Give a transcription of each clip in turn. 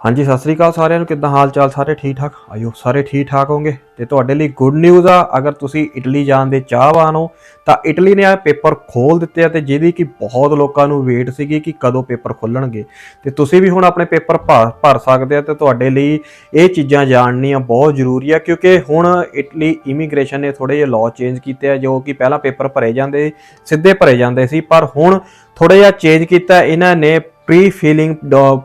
ਹਾਂਜੀ, ਸਤਿ ਸ੍ਰੀ ਅਕਾਲ ਸਾਰਿਆਂ ਨੂੰ। ਕਿੱਦਾਂ ਹਾਲ ਚਾਲ? ਸਾਰੇ ਠੀਕ ਠਾਕ? ਆਇਓ, ਸਾਰੇ ਠੀਕ ਠਾਕ ਹੋਗੇ ਤੇ ਤੁਹਾਡੇ ਲਈ ਗੁੱਡ ਨਿਊਜ਼ ਆ, ਅਗਰ ਤੁਸੀਂ ਇਟਲੀ ਜਾਣ ਦੇ ਚਾਹਵਾਨ ਹੋ, ਤਾਂ ਇਟਲੀ ਨੇ ਆ ਪੇਪਰ ਖੋਲ ਦਿੱਤੇ ਆ ਤੇ ਜਿਹਦੀ ਕਿ ਬਹੁਤ ਲੋਕਾਂ ਨੂੰ ਵੇਟ ਸੀਗੀ ਕਿ ਕਦੋਂ ਪੇਪਰ ਖੁੱਲਣਗੇ। ਤੇ ਤੁਸੀਂ ਵੀ ਹੁਣ ਆਪਣੇ ਪੇਪਰ ਭਰ ਭਰ ਸਕਦੇ ਆ ਤੇ ਤੁਹਾਡੇ ਲਈ ਇਹ ਚੀਜ਼ਾਂ ਜਾਣਨੀਆਂ ਬਹੁਤ ਜ਼ਰੂਰੀ ਆ, ਕਿਉਂਕਿ ਹੁਣ ਇਟਲੀ ਇਮੀਗ੍ਰੇਸ਼ਨ ਨੇ ਥੋੜੇ ਜਿਹੇ ਲਾਅ ਚੇਂਜ ਕੀਤੇ ਆ, ਜੋ ਕਿ ਪਹਿਲਾਂ ਪੇਪਰ ਭਰੇ ਜਾਂਦੇ ਸਿੱਧੇ ਭਰੇ ਜਾਂਦੇ ਸੀ, ਪਰ ਹੁਣ ਥੋੜਾ ਜਿਹਾ ਚੇਂਜ ਕੀਤਾ, ਇਹਨਾਂ ਨੇ ਪ੍ਰੀ ਫੀਲਿੰਗ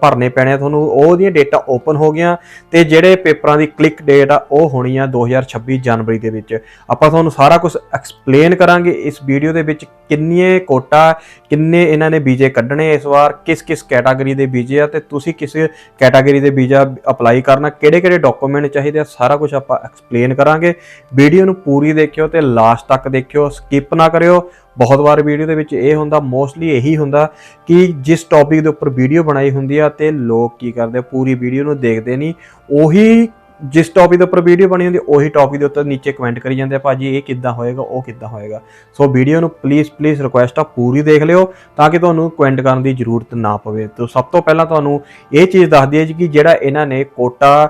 ਭਰਨੇ ਪੈਣੇ ਆ। ਤੁਹਾਨੂੰ ਉਹਦੀਆਂ ਡੇਟਾ ਓਪਨ ਹੋ ਗਈਆਂ ਤੇ ਜਿਹੜੇ ਪੇਪਰਾਂ ਦੀ ਕਲਿੱਕ ਡੇਟ ਆ, ਉਹ ਹੋਣੀ ਆ 2026 ਜਨਵਰੀ ਦੇ ਵਿੱਚ। ਆਪਾਂ ਤੁਹਾਨੂੰ ਸਾਰਾ ਕੁਝ ਐਕਸਪਲੇਨ ਕਰਾਂਗੇ ਇਸ ਵੀਡੀਓ ਦੇ ਵਿੱਚ ਕਿੰਨੇ ਕੋਟਾ, ਕਿੰਨੇ ਇਹਨਾਂ ਨੇ ਬੀਜੇ ਕੱਢਣੇ ਇਸ ਵਾਰ, ਕਿਸ ਕਿਸ ਕੈਟਾਗਰੀ ਦੇ ਬੀਜੇ ਆ ਤੇ ਤੁਸੀਂ ਕਿਸ ਕੈਟਾਗਰੀ ਦੇ ਬੀਜਾ ਅਪਲਾਈ ਕਰਨਾ, ਕਿਹੜੇ ਕਿਹੜੇ ਡਾਕੂਮੈਂਟ ਚਾਹੀਦੇ ਆ, ਸਾਰਾ ਕੁਝ ਆਪਾਂ ਐਕਸਪਲੇਨ ਕਰਾਂਗੇ। ਵੀਡੀਓ ਨੂੰ ਪੂਰੀ ਦੇਖਿਓ ਤੇ ਲਾਸਟ ਤੱਕ ਦੇਖਿਓ ਸਕਿਪ ਨਾ ਕਰਿਓ। ਬਹੁਤ ਵਾਰ ਵੀਡੀਓ ਦੇ ਵਿੱਚ ਇਹ ਹੁੰਦਾ ਮੋਸਟਲੀ ਇਹੀ ਹੁੰਦਾ ਕਿ ਜਿਸ ਟੌਪਿਕ ਦੇ ਉੱਪਰ ਵੀਡੀਓ ਬਣਾਈ ਹੁੰਦੀ ਆ ਤੇ ਲੋਕ ਕੀ ਕਰਦੇ ਪੂਰੀ ਵੀਡੀਓ ਨੂੰ ਦੇਖਦੇ ਨਹੀਂ। ਉਹੀ ਜਿਸ ਟੌਪਿਕ ਦੇ ਉੱਪਰ ਵੀਡੀਓ ਬਣੀ ਹੁੰਦੀ, ਉਹੀ ਟੌਪਿਕ ਦੇ ਉੱਤੇ ਨੀਚੇ ਕਮੈਂਟ ਕਰੀ ਜਾਂਦੇ ਆ ਭਾਜੀ, ਇਹ ਕਿੱਦਾਂ ਹੋਏਗਾ, ਉਹ ਕਿੱਦਾਂ ਹੋਏਗਾ। ਸੋ ਵੀਡੀਓ ਨੂੰ ਪਲੀਜ਼ ਪਲੀਜ਼ ਰਿਕੁਐਸਟ ਆ, ਪੂਰੀ ਦੇਖ ਲਿਓ, ਤਾਂ ਕਿ ਤੁਹਾਨੂੰ ਕਮੈਂਟ ਕਰਨ ਦੀ ਜ਼ਰੂਰਤ ਨਾ ਪਵੇ। ਤੋਂ ਸਭ ਤੋਂ ਪਹਿਲਾਂ ਤੁਹਾਨੂੰ ਇਹ ਚੀਜ਼ ਦੱਸ ਦਈਏ ਜੀ ਕਿ ਜਿਹੜਾ ਇਹਨਾਂ ਨੇ ਕੋਟਾ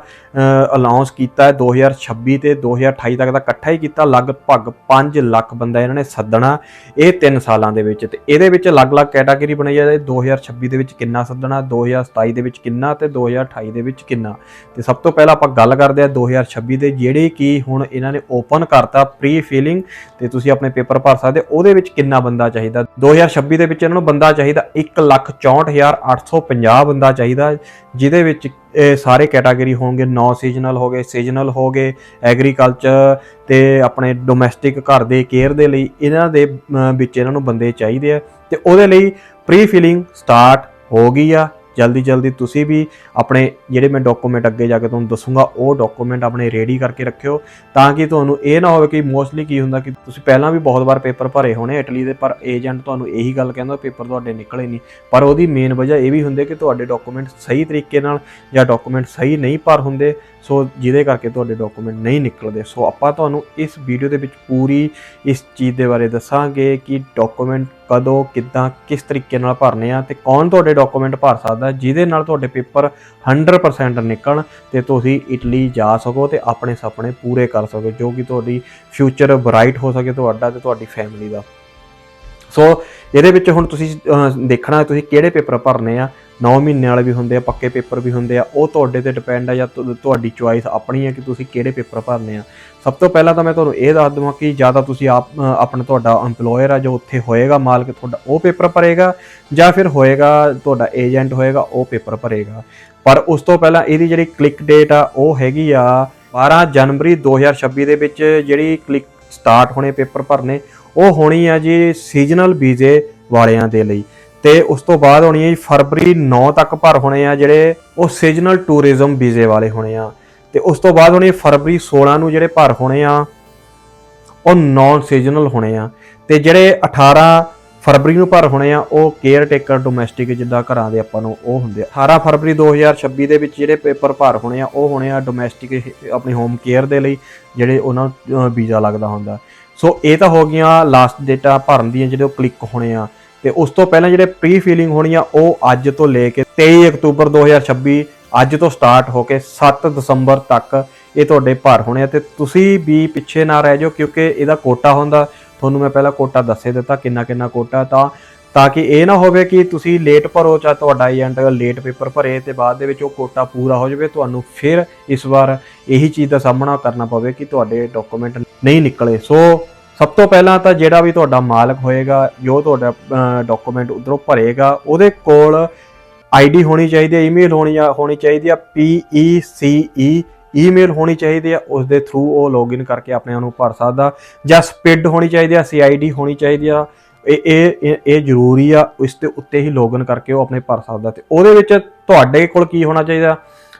ਅਲਾਉਂਸ ਕੀਤਾ ਹੈ 2026 ਤੇ 2028 ਤੱਕ ਦਾ ਇਕੱਠਾ ਹੀ ਕੀਤਾ, ਲਗਭਗ 5 ਲੱਖ ਬੰਦਾ ਇਹਨਾਂ ਨੇ ਸੱਦਣਾ ਇਹ 3 ਸਾਲਾਂ ਦੇ ਵਿੱਚ। ਤੇ ਇਹਦੇ ਵਿੱਚ ਅਲੱਗ-ਅਲੱਗ ਕੈਟਾਗਰੀ ਬਣਾਈ ਹੈ 2026 ਦੇ ਵਿੱਚ ਕਿੰਨਾ ਸੱਦਣਾ 2027 ਦੇ ਵਿੱਚ ਕਿੰਨਾ ਤੇ 2028 ਦੇ ਵਿੱਚ ਕਿੰਨਾ। ਤੇ ਸਭ ਤੋਂ ਪਹਿਲਾਂ ਆਪਾਂ ਗੱਲ ਕਰਦੇ ਆ 2026 ਦੇ, ਜਿਹੜੇ ਕਿ ਹੁਣ ਇਹਨਾਂ ਨੇ ਓਪਨ ਕਰਤਾ ਪ੍ਰੀ ਫਿਲਿੰਗ ਤੇ ਤੁਸੀਂ ਆਪਣੇ ਪੇਪਰ ਭਰ ਸਕਦੇ ਉਹਦੇ ਵਿੱਚ ਕਿੰਨਾ ਬੰਦਾ ਚਾਹੀਦਾ? 2026 ਦੇ ਵਿੱਚ ਇਹਨਾਂ ਨੂੰ ਬੰਦਾ ਚਾਹੀਦਾ 164850 ਬੰਦਾ ਚਾਹੀਦਾ, ਜਿਹਦੇ ਵਿੱਚ ਇਹ ਸਾਰੇ ਕੈਟਾਗਰੀ ਹੋਣਗੇ ਨੌ ਸੀਜ਼ਨਲ ਹੋ ਗਏ ਸੀਜ਼ਨਲ ਹੋ ਗਏ ਐਗਰੀਕਲਚਰ ਤੇ ਆਪਣੇ ਡੋਮੈਸਟਿਕ ਘਰ ਦੇ ਕੇਅਰ ਦੇ ਲਈ ਇਹਨਾਂ ਦੇ ਵਿੱਚ ਇਹਨਾਂ ਨੂੰ ਬੰਦੇ ਚਾਹੀਦੇ ਆ। ਤੇ ਉਹਦੇ ਲਈ ਪ੍ਰੀ ਫਿਲਿੰਗ ਸਟਾਰਟ ਹੋ ਗਈ ਆ। ਜਲਦੀ ਜਲਦੀ ਤੁਸੀਂ ਵੀ ਆਪਣੇ ਜਿਹੜੇ ਮੈਂ ਡਾਕੂਮੈਂਟ ਅੱਗੇ ਜਾ ਕੇ ਤੁਹਾਨੂੰ ਦੱਸੂਗਾ, ਉਹ ਡਾਕੂਮੈਂਟ ਆਪਣੇ ਰੈਡੀ ਕਰਕੇ ਰੱਖਿਓ, ਤਾਂ ਕਿ ਤੁਹਾਨੂੰ ਇਹ ਨਾ ਹੋਵੇ ਕਿ ਮੋਸਟਲੀ ਕੀ ਹੁੰਦਾ ਕਿ ਤੁਸੀਂ ਪਹਿਲਾਂ ਵੀ ਬਹੁਤ ਵਾਰ ਪੇਪਰ ਭਰੇ ਹੋਣੇ ਇਟਲੀ ਦੇ, ਪਰ ਏਜੰਟ ਤੁਹਾਨੂੰ ਇਹੀ ਗੱਲ ਕਹਿੰਦਾ ਪੇਪਰ ਤੁਹਾਡੇ ਨਿਕਲੇ ਨਹੀਂ। ਪਰ ਉਹਦੀ ਮੇਨ ਵਜ੍ਹਾ ਇਹ ਵੀ ਹੁੰਦੀ ਕਿ ਤੁਹਾਡੇ ਡਾਕੂਮੈਂਟ ਸਹੀ ਤਰੀਕੇ ਨਾਲ ਜਾਂ ਡਾਕੂਮੈਂਟ ਸਹੀ ਨਹੀਂ ਭਰ ਹੁੰਦੇ ਸੋ ਜਿਹਦੇ ਕਰਕੇ ਤੁਹਾਡੇ ਡਾਕੂਮੈਂਟ ਨਹੀਂ ਨਿਕਲਦੇ। ਸੋ ਆਪਾਂ ਤੁਹਾਨੂੰ ਇਸ ਵੀਡੀਓ ਦੇ ਵਿੱਚ ਪੂਰੀ ਇਸ ਚੀਜ਼ ਦੇ ਬਾਰੇ ਦੱਸਾਂਗੇ ਕਿ ਡਾਕੂਮੈਂਟ ਕਦੋਂ, ਕਿੱਦਾਂ, ਕਿਸ ਤਰੀਕੇ ਨਾਲ ਭਰਨੇ ਆ ਤੇ ਕੌਣ ਤੁਹਾਡੇ ਡਾਕੂਮੈਂਟ ਭਰ ਸਕਦਾ, ਜਿਹਦੇ ਨਾਲ ਤੁਹਾਡੇ ਪੇਪਰ 100% ਨਿਕਲਣ ਤੇ ਤੁਸੀਂ ਇਟਲੀ ਜਾ ਸਕੋ ਤੇ ਆਪਣੇ ਸੁਪਨੇ ਪੂਰੇ ਕਰ ਸਕੋ, ਜੋ ਕਿ ਤੁਹਾਡੀ ਫਿਊਚਰ ਬ੍ਰਾਈਟ ਹੋ ਸਕੇ ਤੁਹਾਡਾ ਤੇ ਤੁਹਾਡੀ ਫੈਮਿਲੀ ਦਾ। ਸੋ ਇਹਦੇ ਵਿੱਚ ਹੁਣ ਤੁਸੀਂ ਦੇਖਣਾ ਤੁਸੀਂ ਕਿਹੜੇ ਪੇਪਰ ਭਰਨੇ ਆ 9 ਮਹੀਨੇ ਵਾਲੇ ਵੀ ਹੁੰਦੇ ਆ, ਪੱਕੇ ਪੇਪਰ ਵੀ ਹੁੰਦੇ ਆ, ਉਹ ਤੁਹਾਡੇ ਤੇ ਡਿਪੈਂਡ ਆ ਜਾਂ ਤੁਹਾਡੀ ਚੁਆਇਸ ਆਪਣੀ ਹੈ ਕਿ ਤੁਸੀਂ ਕਿਹੜੇ ਪੇਪਰ ਭਰਨੇ ਆ। ਸਭ ਤੋਂ ਪਹਿਲਾਂ ਤਾਂ ਮੈਂ ਤੁਹਾਨੂੰ ਇਹ ਦੱਸ ਦਵਾਂ ਕਿ ਜਾਂ ਤਾਂ ਤੁਸੀਂ ਆਪ ਆਪਣਾ ਤੁਹਾਡਾ EMPLOYER ਆ ਜੋ ਉੱਥੇ ਹੋਏਗਾ, ਮਾਲਕ ਤੁਹਾਡਾ ਉਹ ਪੇਪਰ ਭਰੇਗਾ, ਜਾਂ ਫਿਰ ਹੋਏਗਾ ਤੁਹਾਡਾ ਏਜੰਟ ਹੋਏਗਾ, ਉਹ ਪੇਪਰ ਭਰੇਗਾ। ਪਰ ਉਸ ਤੋਂ ਪਹਿਲਾਂ ਇਹਦੀ ਜਿਹੜੀ ਕਲਿੱਕ ਡੇਟ ਆ, ਉਹ ਹੈਗੀ ਆ 12 ਜਨਵਰੀ 2026 ਦੇ ਵਿੱਚ ਜਿਹੜੀ ਕਲਿੱਕ ਸਟਾਰਟ ਹੋਣੇ, ਪੇਪਰ ਭਰਨੇ, ਉਹ ਹੋਣੀ ਆ ਜੀ ਸੀਜ਼ਨਲ ਵੀਜ਼ੇ ਵਾਲਿਆਂ ਦੇ ਲਈ। ਤੇ ਉਸ ਤੋਂ ਬਾਅਦ ਹੋਣੀ ਹੈ ਜੀ ਫਰਵਰੀ 9 ਤੱਕ ਭਰ ਹੋਣੇ ਆ ਜਿਹੜੇ ਉਹ ਸੀਜ਼ਨਲ ਟੂਰਿਜ਼ਮ ਵੀਜ਼ੇ ਵਾਲੇ ਹੋਣੇ ਆ। ਤੇ ਉਸ ਤੋਂ ਬਾਅਦ ਹੋਣੀ ਫਰਵਰੀ 16 ਨੂੰ ਜਿਹੜੇ ਭਰ ਹੋਣੇ ਆ, ਉਹ ਨਾਨ ਸੀਜ਼ਨਲ ਹੋਣੇ ਆ। ਤੇ ਜਿਹੜੇ 18 ਫਰਵਰੀ ਨੂੰ ਭਰ ਹੋਣੇ ਆ, ਉਹ ਕੇਅਰ ਟੇਕਰ ਡੋਮੈਸਟਿਕ ਜਿੱਦਾਂ ਘਰਾਂ ਦੇ ਆਪਾਂ ਨੂੰ ਉਹ ਹੁੰਦੇ ਆ। 18 ਫਰਵਰੀ 2026 ਦੇ ਵਿੱਚ ਜਿਹੜੇ ਪੇਪਰ ਭਰ ਹੋਣੇ ਆ, ਉਹ ਹੋਣੇ ਆ ਡੋਮੈਸਟਿਕ ਆਪਣੀ ਹੋਮ ਕੇਅਰ ਦੇ ਲਈ, ਜਿਹੜੇ ਉਹਨਾਂ ਨੂੰ ਵੀਜ਼ਾ ਲੱਗਦਾ ਹੁੰਦਾ। ਸੋ ਇਹ ਤਾਂ ਹੋ ਗਈਆਂ ਲਾਸਟ ਡੇਟਾ ਭਰਨ ਦੀਆਂ ਜਿਹੜੇ ਉਹ ਕਲਿੱਕ ਹੋਣੇ ਆ। ਤੇ ਉਸ ਤੋਂ ਪਹਿਲਾਂ ਜਿਹੜੇ ਪ੍ਰੀ ਫੀਲਿੰਗ ਹੋਣੀ ਆ ਉਹ ਅੱਜ ਤੋਂ ਲੈ ਕੇ 23 ਅਕਤੂਬਰ 2026 ਅੱਜ ਤੋਂ ਸਟਾਰਟ ਹੋ ਕੇ 7 ਦਸੰਬਰ ਤੱਕ ਇਹ ਤੁਹਾਡੇ ਭਰ ਹੋਣੇ ਆ ਤੇ ਤੁਸੀਂ ਵੀ ਪਿੱਛੇ ਨਾ ਰਹਿ ਜਾਓ ਕਿਉਂਕਿ ਇਹਦਾ ਕੋਟਾ ਹੁੰਦਾ। ਤੁਹਾਨੂੰ ਮੈਂ ਪਹਿਲਾਂ ਕੋਟਾ ਦੱਸੇ ਦਿੱਤਾ ਕਿੰਨਾ ਕਿੰਨਾ ਕੋਟਾ ਤਾਂ ਤਾਂ ਕਿ ਇਹ ਨਾ ਹੋਵੇ ਕਿ ਤੁਸੀਂ ਲੇਟ ਭਰੋ ਚਾਹੇ ਤੁਹਾਡਾ ਏਜੰਟ ਲੇਟ ਪੇਪਰ ਭਰੇ ਤੇ ਬਾਅਦ ਦੇ ਵਿੱਚ ਉਹ ਕੋਟਾ ਪੂਰਾ ਹੋ ਜਾਵੇ, ਤੁਹਾਨੂੰ ਫਿਰ ਇਸ ਵਾਰ ਇਹੀ ਚੀਜ਼ ਦਾ ਸਾਹਮਣਾ ਕਰਨਾ ਪਵੇ ਕਿ ਤੁਹਾਡੇ ਡਾਕੂਮੈਂਟ ਨਹੀਂ ਨਿਕਲੇ। ਸੋ ਸਭ ਤੋਂ ਪਹਿਲਾਂ ਤਾਂ ਜਿਹੜਾ ਵੀ ਤੁਹਾਡਾ ਮਾਲਕ ਹੋਏਗਾ, ਜੋ ਤੁਹਾਡਾ ਡਾਕੂਮੈਂਟ ਉਧਰੋਂ ਭਰੇਗਾ, ਉਹਦੇ ਕੋਲ ਆਈਡੀ ਹੋਣੀ ਚਾਹੀਦੀ ਹੈ ਈਮੇਲ ਹੋਣੀ ਹੋਣੀ ਚਾਹੀਦੀ ਆ ਈ ਈਮੇਲ ਹੋਣੀ ਚਾਹੀਦੀ ਆ ਉਸ ਦੇ ਥਰੂ ਉਹ ਲੌਗਇਨ ਕਰਕੇ ਆਪਣੇ ਆਪ ਨੂੰ ਭਰ ਸਕਦਾ। ਜਾਂ ਸਪਿਡ ਹੋਣੀ ਚਾਹੀਦੀ ਆ CID ਹੋਣੀ ਚਾਹੀਦੀ ਆ। ਇਹ ਇਹ, ਇਹ- ਜ਼ਰੂਰੀ ਆ, ਇਸ ਦੇ ਉੱਤੇ ਹੀ ਲੌਗਇਨ ਕਰਕੇ ਉਹ ਆਪਣੇ ਭਰ ਸਕਦਾ ਤੇ ਉਹਦੇ ਵਿੱਚ ਤੁਹਾਡੇ ਕੋਲ ਕੀ ਹੋਣਾ ਚਾਹੀਦਾ?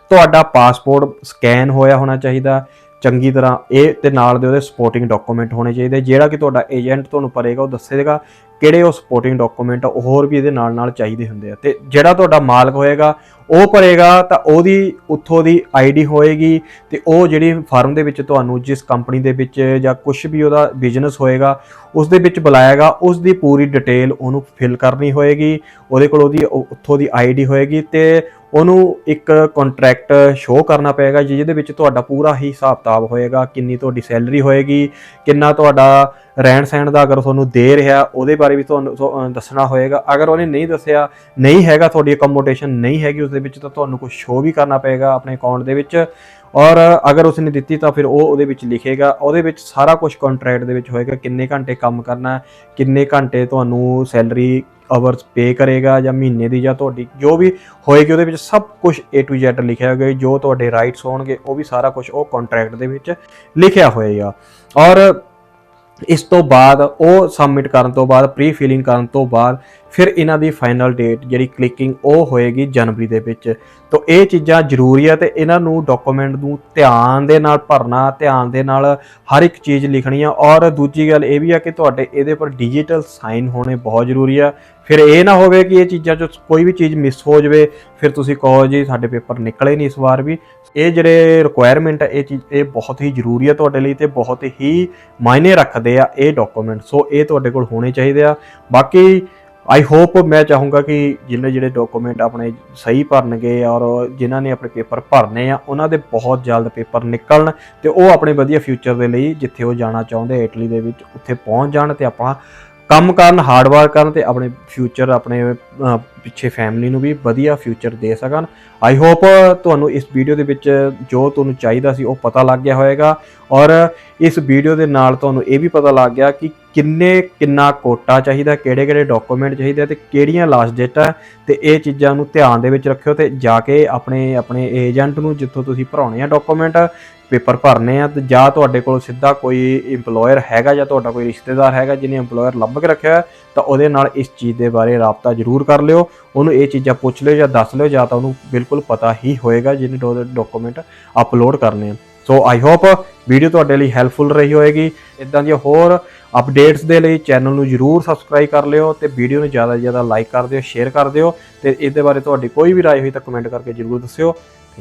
ਤੁਹਾਡਾ ਪਾਸਪੋਰਟ ਸਕੈਨ ਹੋਇਆ ਹੋਣਾ ਚਾਹੀਦਾ। ਚੰਗੀ ਤਰ੍ਹਾਂ ਇਹ ਤੇ ਨਾਲ ਦੇ ਉਹਦੇ ਸਪੋਰਟਿੰਗ ਡਾਕੂਮੈਂਟ ਹੋਣੇ ਚਾਹੀਦੇ। ਜਿਹੜਾ ਕਿ ਤੁਹਾਡਾ ਏਜੰਟ ਤੁਹਾਨੂੰ ਭਰੇਗਾ, ਉਹ ਦੱਸੇਗਾ ਕਿਹੜੇ ਉਹ ਸਪੋਰਟਿੰਗ ਡਾਕੂਮੈਂਟ ਹੋਰ ਵੀ ਇਹਦੇ ਨਾਲ ਨਾਲ ਚਾਹੀਦੇ ਹੁੰਦੇ ਆ। ਤੇ ਜਿਹੜਾ ਤੁਹਾਡਾ ਮਾਲਕ ਹੋਏਗਾ ਉਹ ਭਰੇਗਾ ਤਾਂ ਉਹਦੀ ਉੱਥੋਂ ਦੀ ਆਈਡੀ ਹੋਏਗੀ ਤੇ ਉਹ ਜਿਹੜੀ ਫਾਰਮ ਦੇ ਵਿੱਚ ਤੁਹਾਨੂੰ ਜਿਸ ਕੰਪਨੀ ਦੇ ਵਿੱਚ ਜਾਂ ਕੁਝ ਵੀ ਉਹਦਾ ਬਿਜ਼ਨਸ ਹੋਏਗਾ, ਉਸ ਦੇ ਵਿੱਚ ਬੁਲਾਏਗਾ, ਉਸ ਦੀ ਪੂਰੀ ਡਿਟੇਲ ਉਹਨੂੰ ਫਿਲ ਕਰਨੀ ਹੋਏਗੀ, ਉਹਦੇ ਕੋਲ ਉਹਦੀ ਉੱਥੋਂ ਦੀ ਆਈਡੀ ਹੋਏਗੀ ਤੇ ਉਹਨੂੰ ਇੱਕ ਕੰਟਰੈਕਟ ਸ਼ੋਅ ਕਰਨਾ ਪਏਗਾ ਜਿਹਦੇ ਵਿੱਚ ਤੁਹਾਡਾ ਪੂਰਾ ਹੀ ਹਿਸਾਬ ਕਿਤਾਬ ਹੋਏਗਾ, ਕਿੰਨੀ ਤੁਹਾਡੀ ਸੈਲਰੀ ਹੋਏਗੀ, ਕਿੰਨਾ ਤੁਹਾਡਾ ਰਹਿਣ ਸਹਿਣ ਦਾ ਅਗਰ ਤੁਹਾਨੂੰ ਦੇ ਰਿਹਾ, ਉਹਦੇ ਬਾਰੇ ਵੀ ਤੁਹਾਨੂੰ ਸੋ- ਦੱਸਣਾ ਹੋਏਗਾ। ਅਗਰ ਉਹਨੇ ਨਹੀਂ ਦੱਸਿਆ, ਨਹੀਂ ਹੈਗਾ ਤੁਹਾਡੀ ਅਕੋਮੋਡੇਸ਼ਨ ਨਹੀਂ ਹੈਗੀ ਉਸ ਦੇ ਵਿੱਚ, ਤਾਂ ਤੁਹਾਨੂੰ ਕੁਝ ਸ਼ੋਅ ਵੀ ਕਰਨਾ ਪਏਗਾ ਆਪਣੇ ਅਕਾਊਂਟ ਦੇ ਵਿੱਚ। ਔਰ ਅਗਰ ਉਸਨੇ ਦਿੱਤੀ, ਤਾਂ ਫਿਰ ਉਹ ਉਹਦੇ ਵਿੱਚ ਲਿਖੇਗਾ। ਉਹਦੇ ਵਿੱਚ ਸਾਰਾ ਕੁਝ ਕੰਟਰੈਕਟ ਦੇ ਵਿੱਚ ਹੋਏਗਾ, ਕਿੰਨੇ ਘੰਟੇ ਕੰਮ ਕਰਨਾ ਕਿੰਨੇ ਘੰਟੇ ਤੁਹਾਨੂੰ ਸੈਲਰੀ ਆਵਰਸ ਪੇ ਕਰੇਗਾ, ਜਾਂ ਮਹੀਨੇ ਦੀ, ਜਾਂ ਤੁਹਾਡੀ ਜੋ ਵੀ ਹੋਏਗੀ, ਉਹਦੇ ਵਿੱਚ ਸਭ ਕੁਝ A to Z ਲਿਖਿਆ ਹੋਏਗਾ। ਜੋ ਤੁਹਾਡੇ ਰਾਈਟਸ ਹੋਣਗੇ, ਉਹ ਵੀ ਸਾਰਾ ਕੁਝ ਉਹ ਕੰਟਰੈਕਟ ਦੇ ਵਿੱਚ ਲਿਖਿਆ ਹੋਏਗਾ। ਔਰ ਇਸ ਤੋਂ ਬਾਅਦ, ਉਹ ਸਬਮਿਟ ਕਰਨ ਤੋਂ ਬਾਅਦ ਪ੍ਰੀ ਫਿਲਿੰਗ ਕਰਨ ਤੋਂ ਬਾਅਦ, ਫਿਰ ਇਹਨਾਂ ਦੀ ਫਾਈਨਲ ਡੇਟ ਜਿਹੜੀ ਕਲਿਕਿੰਗ ਉਹ ਹੋਏਗੀ ਜਨਵਰੀ ਦੇ ਵਿੱਚ। ਤੋਂ ਇਹ ਚੀਜ਼ਾਂ ਜ਼ਰੂਰੀ ਆ ਤੇ ਇਹਨਾਂ ਨੂੰ ਡਾਕੂਮੈਂਟ ਨੂੰ ਧਿਆਨ ਦੇ ਨਾਲ ਭਰਨਾ, ਧਿਆਨ ਦੇ ਨਾਲ ਹਰ ਇੱਕ ਚੀਜ਼ ਲਿਖਣੀ ਆ। ਔਰ ਦੂਜੀ ਗੱਲ ਇਹ ਵੀ ਆ ਕਿ ਤੁਹਾਡੇ ਇਹਦੇ ਪਰ ਡਿਜੀਟਲ ਸਾਈਨ ਹੋਣੇ ਬਹੁਤ ਜ਼ਰੂਰੀ ਆ। ਫਿਰ ਇਹ ਨਾ ਹੋਵੇ ਕਿ ਇਹ ਚੀਜ਼ਾਂ ਚੋਂ ਕੋਈ ਵੀ ਚੀਜ਼ ਮਿਸ ਹੋ ਜਾਵੇ, ਫਿਰ ਤੁਸੀਂ ਕਹੋ ਜੀ ਸਾਡੇ ਪੇਪਰ ਨਿਕਲੇ ਨਹੀਂ ਇਸ ਵਾਰ ਵੀ। ਇਹ ਜਿਹੜੇ ਰਿਕੁਆਇਰਮੈਂਟ ਹੈ ਇਹ ਚੀਜ਼, ਇਹ ਬਹੁਤ ਹੀ ਜ਼ਰੂਰੀ ਹੈ ਤੁਹਾਡੇ ਲਈ ਤੇ ਬਹੁਤ ਹੀ ਮਾਇਨੇ ਰੱਖਦੇ ਆ ਇਹ ਡਾਕੂਮੈਂਟ ਸੋ ਇਹ ਤੁਹਾਡੇ ਕੋਲ ਹੋਣੇ ਚਾਹੀਦੇ ਆ। ਬਾਕੀ ਆਈ ਹੋਪ ਮੈਂ ਚਾਹੂੰਗਾ ਕਿ ਜਿਹਨੇ ਜਿਹੜੇ ਡਾਕੂਮੈਂਟ ਆਪਣੇ ਸਹੀ ਭਰਨਗੇ ਔਰ ਜਿਨ੍ਹਾਂ ਨੇ ਆਪਣੇ ਪੇਪਰ ਭਰਨੇ ਆ, ਉਹਨਾਂ ਦੇ ਬਹੁਤ ਜਲਦ ਪੇਪਰ ਨਿਕਲਣ ਤੇ ਉਹ ਆਪਣੇ ਵਧੀਆ ਫਿਊਚਰ ਦੇ ਲਈ ਜਿੱਥੇ ਉਹ ਜਾਣਾ ਚਾਹੁੰਦੇ ਆ ਇਟਲੀ ਦੇ ਵਿੱਚ ਉੱਥੇ ਪਹੁੰਚ ਜਾਣ ਤੇ ਆਪਾਂ ਕੰਮ ਕਰਨ ਹਾਰਡ ਵਰਕ ਕਰਨ ਤੇ ਆਪਣੇ ਫਿਊਚਰ ਆਪਣੇ ਪਿੱਛੇ ਫੈਮਿਲੀ ਨੂੰ ਵੀ ਵਧੀਆ ਫਿਊਚਰ ਦੇ ਸਕਣ। ਆਈ ਹੋਪ ਤੁਹਾਨੂੰ ਇਸ ਵੀਡੀਓ ਦੇ ਵਿੱਚ ਜੋ ਤੁਹਾਨੂੰ ਚਾਹੀਦਾ ਸੀ ਉਹ ਪਤਾ ਲੱਗ ਗਿਆ ਹੋਵੇਗਾ। ਔਰ ਇਸ ਵੀਡੀਓ ਦੇ ਨਾਲ ਤੁਹਾਨੂੰ ਇਹ ਵੀ ਪਤਾ ਲੱਗ ਗਿਆ ਕਿ ਕਿੰਨੇ, ਕਿੰਨਾ ਕੋਟਾ ਚਾਹੀਦਾ ਕਿਹੜੇ ਕਿਹੜੇ ਡਾਕੂਮੈਂਟ ਚਾਹੀਦੇ ਆ ਤੇ ਕਿਹੜੀਆਂ ਲਾਸਟ ਡੇਟਾਂ ਤੇ ਇਹ ਚੀਜ਼ਾਂ ਨੂੰ ਧਿਆਨ ਦੇ ਵਿੱਚ ਰੱਖਿਓ ਤੇ ਜਾ ਕੇ ਆਪਣੇ ਆਪਣੇ ਏਜੰਟ ਨੂੰ ਜਿੱਥੋਂ ਤੁਸੀਂ ਭਰਾਉਣੇ ਆ ਡਾਕੂਮੈਂਟ ਪੇਪਰ ਭਰਨੇ ਆ ਤੇ ਜਾਂ ਤੁਹਾਡੇ ਕੋਲ ਸਿੱਧਾ ਕੋਈ EMPLOYER ਹੈਗਾ ਜਾਂ ਤੁਹਾਡਾ ਕੋਈ ਰਿਸ਼ਤੇਦਾਰ ਹੈਗਾ ਜਿਹਨੇ EMPLOYER ਲੱਭ ਕੇ ਰੱਖਿਆ ਤਾਂ ਉਹਦੇ ਨਾਲ ਇਸ ਚੀਜ਼ ਦੇ ਬਾਰੇ ਰਾਬਤਾ ਜ਼ਰੂਰ ਕਰ ਲਿਓ। ਉਹਨੂੰ ਇਹ ਚੀਜ਼ਾਂ ਪੁੱਛ ਲਿਓ ਜਾਂ ਦੱਸ ਲਿਓ ਜਾਂ ਤਾਂ ਉਹਨੂੰ ਬਿਲਕੁਲ ਪਤਾ ਹੀ ਹੋਏਗਾ ਜਿਹਨੇ ਡਾਕੂਮੈਂਟ ਅਪਲੋਡ ਕਰਨੇ ਆ। ਸੋ ਆਈ ਹੋਪ ਵੀਡੀਓ ਤੁਹਾਡੇ ਲਈ ਹੈਲਪਫੁਲ ਰਹੀ ਹੋਏਗੀ। ਇਦਾਂ ਦੀਆਂ ਹੋਰ ਅਪਡੇਟਸ ਦੇ ਲਈ ਚੈਨਲ ਨੂੰ ਜਰੂਰ ਸਬਸਕ੍ਰਾਈਬ ਕਰ ਲਿਓ ਤੇ ਵੀਡੀਓ ਨੂੰ ਜ਼ਿਆਦਾ ਤੋਂ ਜ਼ਿਆਦਾ ਲਾਈਕ ਕਰ ਦਿਓ ਸ਼ੇਅਰ ਕਰ ਦਿਓ ਤੇ ਇਹਦੇ ਬਾਰੇ ਤੁਹਾਡੀ ਕੋਈ ਵੀ ਰਾਏ ਹੋਈ ਤਾਂ ਕਮੈਂਟ ਕਰਕੇ ਜਰੂਰ ਦੱਸਿਓ।